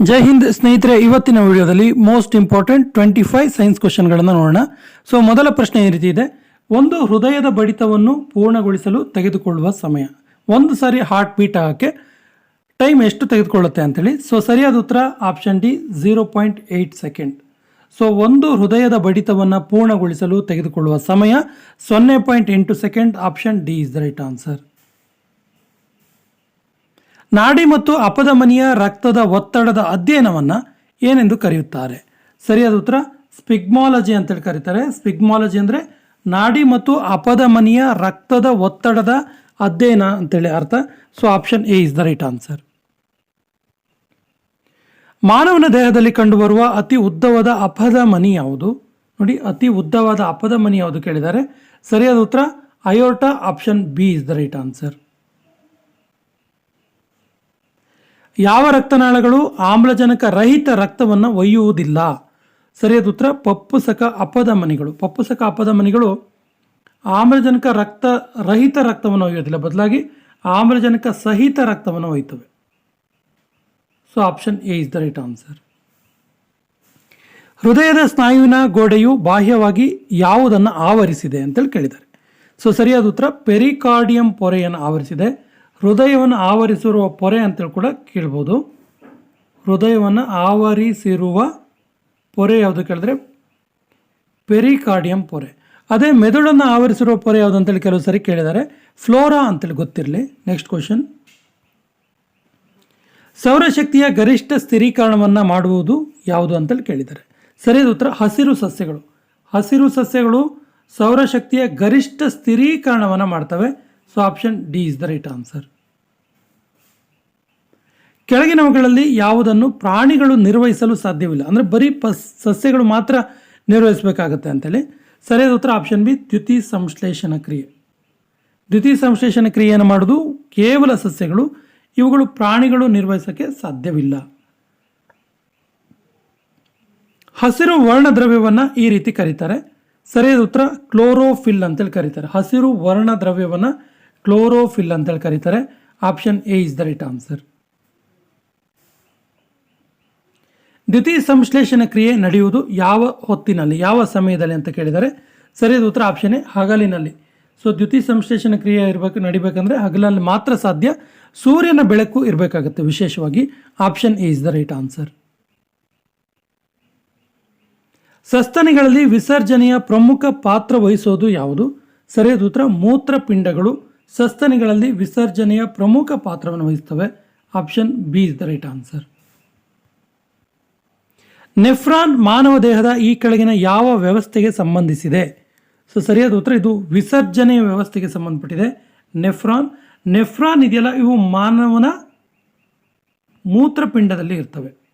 ಜೈ ಹಿಂದ್ ಸ್ನೇಹಿತರೆ, ಇವತ್ತಿನ ವಿಡಿಯೋದಲ್ಲಿ most important twenty five science ಕ್ವಶನ್ಗಳನ್ನು ನೋಡೋಣ. ಸೊ ಮೊದಲ ಪ್ರಶ್ನೆ ಈ ರೀತಿ ಇದೆ. ಒಂದು ಹೃದಯದ ಬಡಿತವನ್ನು ಪೂರ್ಣಗೊಳಿಸಲು ತೆಗೆದುಕೊಳ್ಳುವ ಸಮಯ. ಒಂದು ಸಾರಿ ಹಾರ್ಟ್ ಬೀಟ್ ಆಗೋಕ್ಕೆ ಟೈಮ್ ಎಷ್ಟು ತೆಗೆದುಕೊಳ್ಳುತ್ತೆ ಅಂತೇಳಿ. ಸೊ ಸರಿಯಾದ ಉತ್ತರ option D zero point eight second so ಒಂದು ಹೃದಯದ ಬಡಿತವನ್ನು ಪೂರ್ಣಗೊಳಿಸಲು ತೆಗೆದುಕೊಳ್ಳುವ ಸಮಯ ಸೊನ್ನೆ ಪಾಯಿಂಟ್ ಎಂಟು second option D is the right answer ನಾಡಿ ಮತ್ತು ಅಪಧಮನಿಯ ರಕ್ತದ ಒತ್ತಡದ ಅಧ್ಯಯನವನ್ನು ಏನೆಂದು ಕರೆಯುತ್ತಾರೆ? ಸರಿಯಾದ ಉತ್ತರ, ಸ್ಪಿಗ್ಮಾಲಜಿ ಅಂತೇಳಿ ಕರೀತಾರೆ. ಸ್ಪಿಗ್ಮಾಲಜಿ ಅಂದರೆ ನಾಡಿ ಮತ್ತು ಅಪಧಮನಿಯ ರಕ್ತದ ಒತ್ತಡದ ಅಧ್ಯಯನ ಅಂತೇಳಿ ಅರ್ಥ. So, option A is the right answer. ಮಾನವನ ದೇಹದಲ್ಲಿ ಕಂಡುಬರುವ ಅತಿ ಉದ್ದವಾದ ಅಪಧಮನಿ ಯಾವುದು? ನೋಡಿ, ಅತಿ ಉದ್ದವಾದ ಅಪಧಮನಿ ಯಾವುದು ಕೇಳಿದ್ದಾರೆ. ಸರಿಯಾದ ಉತ್ತರ, aorta, option B is the right answer. ಯಾವ ರಕ್ತನಾಳಗಳು ಆಮ್ಲಜನಕ ರಹಿತ ರಕ್ತವನ್ನು ಒಯ್ಯುವುದಿಲ್ಲ? ಸರಿಯಾದ ಉತ್ತರ, ಪಪ್ಪುಸಕ ಅಪಧಮನಿಗಳು ಪಪ್ಪುಸಕ ಅಪಧಮನಿಗಳು ಆಮ್ಲಜನಕ ರಕ್ತ ರಹಿತ ರಕ್ತವನ್ನು ಒಯ್ಯೋದಿಲ್ಲ ಬದಲಾಗಿ ಆಮ್ಲಜನಕ ಸಹಿತ ರಕ್ತವನ್ನು ಒಯ್ತವೆ so option A is the right answer ಹೃದಯದ ಸ್ನಾಯುವಿನ ಗೋಡೆಯು ಬಾಹ್ಯವಾಗಿ ಯಾವುದನ್ನು ಆವರಿಸಿದೆ ಅಂತೇಳಿ ಕೇಳಿದ್ದಾರೆ. ಸೊ ಸರಿಯಾದ ಉತ್ತರ, ಪೆರಿಕಾರ್ಡಿಯಂ ಪೊರೆಯನ್ನು ಆವರಿಸಿದೆ. ಹೃದಯವನ್ನು ಆವರಿಸಿರುವ ಪೊರೆ ಅಂತೇಳಿ ಕೂಡ ಕೇಳ್ಬೋದು. ಹೃದಯವನ್ನು ಆವರಿಸಿರುವ ಪೊರೆ ಯಾವುದು ಕೇಳಿದ್ರೆ ಪೆರಿಕಾರ್ಡಿಯಂ ಪೊರೆ. ಅದೇ ಮೆದುಳನ್ನು ಆವರಿಸಿರುವ ಪೊರೆ ಯಾವುದು ಅಂತೇಳಿ ಕೆಲವು ಸರಿ ಕೇಳಿದ್ದಾರೆ. ಫ್ಲೋರಾ ಅಂತೇಳಿ ಗೊತ್ತಿರಲಿ. ನೆಕ್ಸ್ಟ್ ಕ್ವಶನ್ ಸೌರಶಕ್ತಿಯ ಗರಿಷ್ಠ ಸ್ಥಿರೀಕರಣವನ್ನು ಮಾಡುವುದು ಯಾವುದು ಅಂತೇಳಿ ಕೇಳಿದ್ದಾರೆ. ಸರಿಯಾದ ಉತ್ತರ, ಹಸಿರು ಸಸ್ಯಗಳು. ಹಸಿರು ಸಸ್ಯಗಳು ಸೌರಶಕ್ತಿಯ ಗರಿಷ್ಠ ಸ್ಥಿರೀಕರಣವನ್ನು ಮಾಡ್ತವೆ. So option D is the right answer ಕೆಳಗಿನವುಗಳಲ್ಲಿ ಯಾವುದನ್ನು ಪ್ರಾಣಿಗಳು ನಿರ್ವಹಿಸಲು ಸಾಧ್ಯವಿಲ್ಲ. ಅಂದರೆ ಬರೀ ಪಸ್, ಸಸ್ಯಗಳು ಮಾತ್ರ ನಿರ್ವಹಿಸಬೇಕಾಗತ್ತೆ ಅಂತೇಳಿ. ಸರಿಯಾದ ಉತ್ತರ ಆಪ್ಷನ್ ಬಿ ದ್ಯುತಿ ಸಂಶ್ಲೇಷಣ ಕ್ರಿಯೆ. ದ್ಯುತಿ ಸಂಶ್ಲೇಷಣ ಕ್ರಿಯೆಯನ್ನು ಮಾಡೋದು ಕೇವಲ ಸಸ್ಯಗಳು, ಇವುಗಳು ಪ್ರಾಣಿಗಳು ನಿರ್ವಹಿಸೋಕ್ಕೆ ಸಾಧ್ಯವಿಲ್ಲ. ಹಸಿರು ವರ್ಣದ್ರವ್ಯವನ್ನು ಈ ರೀತಿ ಕರೀತಾರೆ. ಸರಿಯಾದ ಉತ್ತರ ಕ್ಲೋರೋಫಿಲ್ ಅಂತೇಳಿ ಕರೀತಾರೆ. ಹಸಿರು ವರ್ಣ ದ್ರವ್ಯವನ್ನು ಕ್ಲೋರೋಫಿಲ್ ಅಂತೇಳಿ ಕರೀತಾರೆ. Option A is the right answer ದ್ಯುತಿ ಸಂಶ್ಲೇಷಣ ಕ್ರಿಯೆ ನಡೆಯುವುದು ಯಾವ ಹೊತ್ತಿನಲ್ಲಿ, ಯಾವ ಸಮಯದಲ್ಲಿ ಅಂತ ಕೇಳಿದರೆ, ಸರಿಯಾದ ಉತ್ತರ ಆಪ್ಷನ್ ಹಗಲಿನಲ್ಲಿ. ಸೊ ದ್ಯುತಿ ಸಂಶ್ಲೇಷಣ ಕ್ರಿಯೆ ಇರಬೇಕು, ನಡಿಬೇಕಂದ್ರೆ ಹಗಲಲ್ಲಿ ಮಾತ್ರ ಸಾಧ್ಯ, ಸೂರ್ಯನ ಬೆಳಕು ಇರಬೇಕಾಗುತ್ತೆ ವಿಶೇಷವಾಗಿ. Option A is the right answer ಸಸ್ತನಿಗಳಲ್ಲಿ ವಿಸರ್ಜನೆಯ ಪ್ರಮುಖ ಪಾತ್ರ ವಹಿಸೋದು ಯಾವುದು? ಸರಿಯಾದ ಉತ್ತರ, ಮೂತ್ರಪಿಂಡಗಳು ಸಸ್ತನಿಗಳಲ್ಲಿ ವಿಸರ್ಜನೆಯ ಪ್ರಮುಖ ಪಾತ್ರವನ್ನು ವಹಿಸ್ತವೆ. Option B is the right answer nephron ಮಾನವ ದೇಹದ ಈ ಕೆಳಗಿನ ಯಾವ ವ್ಯವಸ್ಥೆಗೆ ಸಂಬಂಧಿಸಿದೆ? ಸೊ, ಸರಿಯಾದ ಉತ್ತರ ಇದು ವಿಸರ್ಜನೆಯ ವ್ಯವಸ್ಥೆಗೆ ಸಂಬಂಧಪಟ್ಟಿದೆ. ನೆಫ್ರಾನ್ ನೆಫ್ರಾನ್ ಇದೆಯಲ್ಲ, ಇವು ಮಾನವನ ಮೂತ್ರಪಿಂಡದಲ್ಲಿ ಇರ್ತವೆ.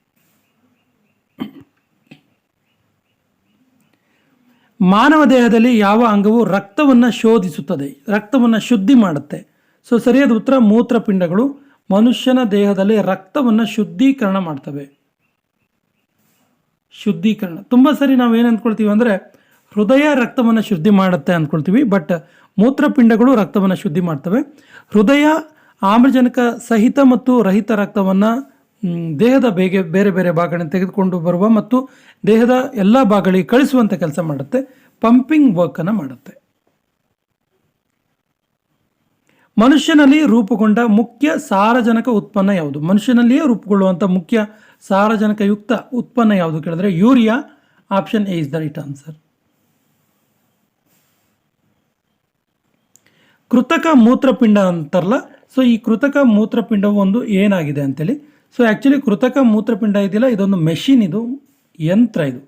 ಮಾನವ ದೇಹದಲ್ಲಿ ಯಾವ ಅಂಗವು ರಕ್ತವನ್ನು ಶೋಧಿಸುತ್ತದೆ? ರಕ್ತವನ್ನು ಶುದ್ಧಿ ಮಾಡುತ್ತೆ. ಸೊ, ಸರಿಯಾದ ಉತ್ತರ, ಮೂತ್ರಪಿಂಡಗಳು ಮನುಷ್ಯನ ದೇಹದಲ್ಲಿ ರಕ್ತವನ್ನು ಶುದ್ಧೀಕರಣ ಮಾಡ್ತವೆ. ಶುದ್ಧೀಕರಣ. ತುಂಬ ಸರಿ ನಾವು ಏನು ಅಂದ್ಕೊಳ್ತೀವಿ ಅಂದರೆ ಹೃದಯ ರಕ್ತವನ್ನು ಶುದ್ಧಿ ಮಾಡುತ್ತೆ ಅಂದ್ಕೊಳ್ತೀವಿ ಬಟ್ ಮೂತ್ರಪಿಂಡಗಳು ರಕ್ತವನ್ನು ಶುದ್ಧಿ ಮಾಡ್ತವೆ. ಹೃದಯ ಆಮ್ಲಜನಕ ಸಹಿತ ಮತ್ತು ರಹಿತ ರಕ್ತವನ್ನು ದೇಹದ ಬೇಗೆ, ಬೇರೆ ಬೇರೆ ಭಾಗಗಳನ್ನು ತೆಗೆದುಕೊಂಡು ಬರುವ ಮತ್ತು ದೇಹದ ಎಲ್ಲ ಭಾಗಗಳಿಗೆ ಕಳಿಸುವಂಥ ಕೆಲಸ ಮಾಡುತ್ತೆ. ಪಂಪಿಂಗ್ ವರ್ಕನ್ನು ಮಾಡುತ್ತೆ. ಮನುಷ್ಯನಲ್ಲಿ ರೂಪುಗೊಂಡ ಮುಖ್ಯ ಸಾರಜನಕ ಉತ್ಪನ್ನ ಯಾವುದು? ಮನುಷ್ಯನಲ್ಲಿಯೇ ರೂಪುಗೊಳ್ಳುವಂಥ ಮುಖ್ಯ ಸಾರಜನಕಯುಕ್ತ ಉತ್ಪನ್ನ ಯಾವುದು ಕೇಳಿದ್ರೆ urea, option A is the right answer. ಕೃತಕ ಮೂತ್ರಪಿಂಡ ಅಂತಾರಲ್ಲ ಸೊ, ಈ ಕೃತಕ ಮೂತ್ರಪಿಂಡವು ಒಂದು ಏನಾಗಿದೆ ಅಂತೇಳಿ. ಸೊ ಆ್ಯಕ್ಚುಲಿ ಕೃತಕ ಮೂತ್ರಪಿಂಡ ಇದೆಯಲ್ಲ, ಇದೊಂದು ಮೆಷಿನ್ ಇದು ಯಂತ್ರ ಇದು.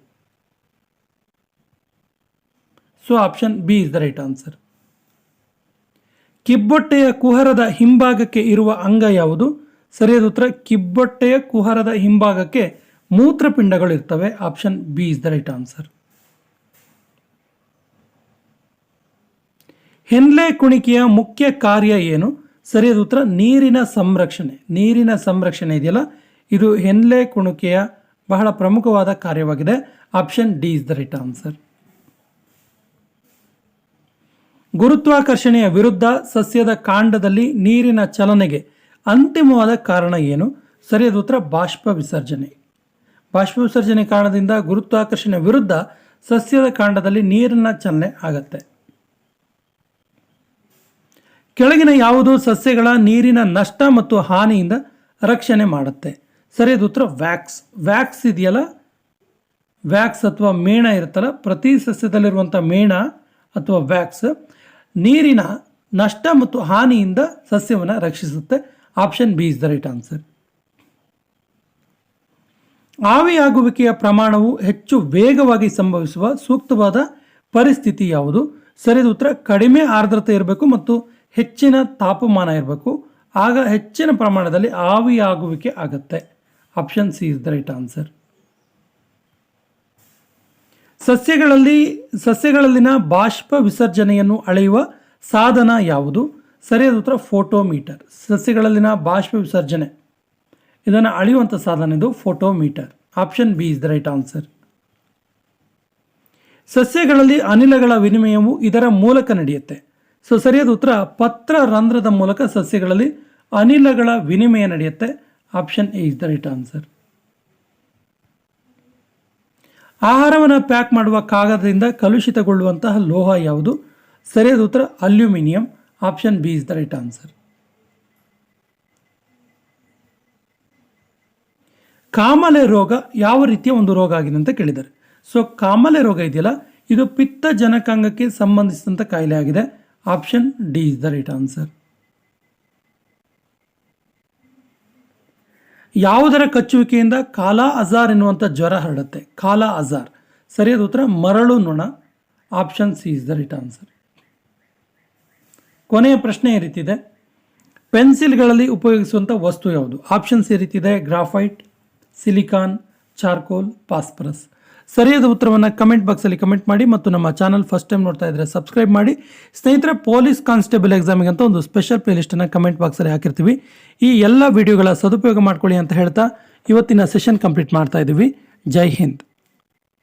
So option B is the right answer ಕಿಬ್ಬೊಟ್ಟೆಯ ಕುಹರದ ಹಿಂಭಾಗಕ್ಕೆ ಇರುವ ಅಂಗ ಯಾವುದು? ಸರಿಯಾದ ಉತ್ತರ, ಕಿಬ್ಬೊಟ್ಟೆಯ ಕುಹರದ ಹಿಂಭಾಗಕ್ಕೆ ಮೂತ್ರಪಿಂಡಗಳು ಇರ್ತವೆ. Option B is the right answer. Henle ಕುಣಿಕೆಯ ಮುಖ್ಯ ಕಾರ್ಯ ಏನು? ಸರಿಯಾದ ಉತ್ತರ, ನೀರಿನ ಸಂರಕ್ಷಣೆ. ನೀರಿನ ಸಂರಕ್ಷಣೆ ಇದೆಯಲ್ಲ? ಇದು ಹೆನ್ಲೆ ಕುಣಿಕೆಯ ಬಹಳ ಪ್ರಮುಖವಾದ ಕಾರ್ಯವಾಗಿದೆ. Option D is the right answer. ಗುರುತ್ವಾಕರ್ಷಣೆಯ ವಿರುದ್ಧ ಸಸ್ಯದ ಕಾಂಡದಲ್ಲಿ ನೀರಿನ ಚಲನೆಗೆ ಅಂತಿಮವಾದ ಕಾರಣ ಏನು? ಸರಿಯಾದ ಉತ್ತರ, ಬಾಷ್ಪ ವಿಸರ್ಜನೆ. ಬಾಷ್ಪ ವಿಸರ್ಜನೆ ಕಾರಣದಿಂದ ಗುರುತ್ವಾಕರ್ಷಣೆ ವಿರುದ್ಧ ಸಸ್ಯದ ಕಾಂಡದಲ್ಲಿ ನೀರಿನ ಚಲನೆ ಆಗತ್ತೆ. ಕೆಳಗಿನ ಯಾವುದು ಸಸ್ಯಗಳ ನೀರಿನ ನಷ್ಟ ಮತ್ತು ಹಾನಿಯಿಂದ ರಕ್ಷಣೆ ಮಾಡುತ್ತೆ. ಸರಿಯಾದ ಉತ್ತರ, ವ್ಯಾಕ್ಸ್. ವ್ಯಾಕ್ಸ್ ಇದೆಯಲ್ಲ? ವ್ಯಾಕ್ಸ್ ಅಥವಾ ಮೇಣ ಇರುತ್ತಲ್ಲ? ಪ್ರತಿ ಸಸ್ಯದಲ್ಲಿರುವಂಥ ಮೇಣ ಅಥವಾ ವ್ಯಾಕ್ಸ್ ನೀರಿನ ನಷ್ಟ ಮತ್ತು ಹಾನಿಯಿಂದ ಸಸ್ಯವನ್ನು ರಕ್ಷಿಸುತ್ತೆ. Option B is the right answer ಆವಿಯಾಗುವಿಕೆಯ ಪ್ರಮಾಣವು ಹೆಚ್ಚು ವೇಗವಾಗಿ ಸಂಭವಿಸುವ ಸೂಕ್ತವಾದ ಪರಿಸ್ಥಿತಿ ಯಾವುದು? ಸರಿಯಾದ ಉತ್ತರ, ಕಡಿಮೆ ಆರ್ದ್ರತೆ ಇರಬೇಕು ಮತ್ತು ಹೆಚ್ಚಿನ ತಾಪಮಾನ ಇರಬೇಕು. ಆಗ ಹೆಚ್ಚಿನ ಪ್ರಮಾಣದಲ್ಲಿ ಆವಿಯಾಗುವಿಕೆ ಆಗುತ್ತೆ. Option C is the right answer ಸಸ್ಯಗಳಲ್ಲಿ, ಸಸ್ಯಗಳಲ್ಲಿನ ಬಾಷ್ಪ ವಿಸರ್ಜನೆಯನ್ನು ಅಳೆಯುವ ಸಾಧನ ಯಾವುದು? ಸರಿಯಾದ ಉತ್ತರ ಫೋಟೋಮೀಟರ್. ಸಸ್ಯಗಳಲ್ಲಿನ ಬಾಷ್ಪ ವಿಸರ್ಜನೆ. ಇದನ್ನು ಅಳೆಯುವಂಥ ಸಾಧನ ಇದು, photometer. Option B is the right answer. ಸಸ್ಯಗಳಲ್ಲಿ ಅನಿಲಗಳ ವಿನಿಮಯವು ಇದರ ಮೂಲಕ ನಡೆಯುತ್ತೆ. ಸೊ ಸರಿಯಾದ ಉತ್ತರ. ಪತ್ರ ರಂಧ್ರದ ಮೂಲಕ ಸಸ್ಯಗಳಲ್ಲಿ ಅನಿಲಗಳ ವಿನಿಮಯ ನಡೆಯುತ್ತೆ. Option A is the right answer. ಆಹಾರವನ್ನು ಪ್ಯಾಕ್ ಮಾಡುವ ಕಾಗದದಿಂದ ಕಲುಷಿತಗೊಳ್ಳುವಂತಹ ಲೋಹ ಯಾವುದು? ಸರಿಯಾದ ಉತ್ತರ, aluminium. Option B is the right answer. ಕಾಮಲೆ ರೋಗ ಯಾವ ರೀತಿಯ ಒಂದು ರೋಗ ಆಗಿದೆ ಅಂತ ಕೇಳಿದ್ದಾರೆ. ಸೊ ಕಾಮಲೆ ರೋಗ ಇದೆಯಲ್ಲ, ಇದು ಪಿತ್ತ ಜನಕಾಂಗಕ್ಕೆ ಸಂಬಂಧಿಸಿದಂಥ ಕಾಯಿಲೆ ಆಗಿದೆ. Option D is the right answer ಯಾವುದರ ಕಚ್ಚುವಿಕೆಯಿಂದ ಕಾಲಾ ಅಜಾರ್ ಎನ್ನುವಂಥ ಜ್ವರ ಹರಡುತ್ತೆ? ಕಾಲಾ ಅಜಾರ್. ಸರಿಯಾದ ಉತ್ತರ, ಮರಳು ನೊಣ. Option C is the right answer ಕೊನೆಯ ಪ್ರಶ್ನೆ ಈ ರೀತಿದೆ ಪೆನ್ಸಿಲ್ಗಳಲ್ಲಿ ಉಪಯೋಗಿಸುವಂಥ ವಸ್ತು ಯಾವುದು? ಆಪ್ಷನ್ಸ್ ಈ ರೀತಿದೆ ಗ್ರಾಫೈಟ್ ಸಿಲಿಕಾನ್ ಚಾರ್ಕೋಲ್ ಪಾಸ್ಪರಸ್ ಸರಿಯಾದ ಉತ್ತರವನ್ನು ಕಮೆಂಟ್ ಬಾಕ್ಸಲ್ಲಿ ಕಮೆಂಟ್ ಮಾಡಿ ಮತ್ತು ನಮ್ಮ ಚಾನಲ್ ಫಸ್ಟ್ ಟೈಮ್ ನೋಡ್ತಾ ಇದ್ದರೆ ಸಬ್ಸ್ಕ್ರೈಬ್ ಮಾಡಿ. ಸ್ನೇಹಿತರೆ ಪೊಲೀಸ್ ಕಾನ್ಸ್ಟೇಬಲ್ ಎಕ್ಸಾಮಿಗೆ ಅಂತ ಒಂದು ಸ್ಪೆಷಲ್ ಪ್ಲೇಲಿಸ್ಟನ್ನು ಕಮೆಂಟ್ ಬಾಕ್ಸಲ್ಲಿ ಹಾಕಿರ್ತೀವಿ. ಈ ಎಲ್ಲ ವಿಡಿಯೋಗಳ ಸದುಪಯೋಗ ಮಾಡ್ಕೊಳ್ಳಿ ಅಂತ ಹೇಳ್ತಾ ಇವತ್ತಿನ ಸೆಷನ್ ಕಂಪ್ಲೀಟ್ ಮಾಡ್ತಾ ಇದ್ದೀವಿ ಜೈ ಹಿಂದ್.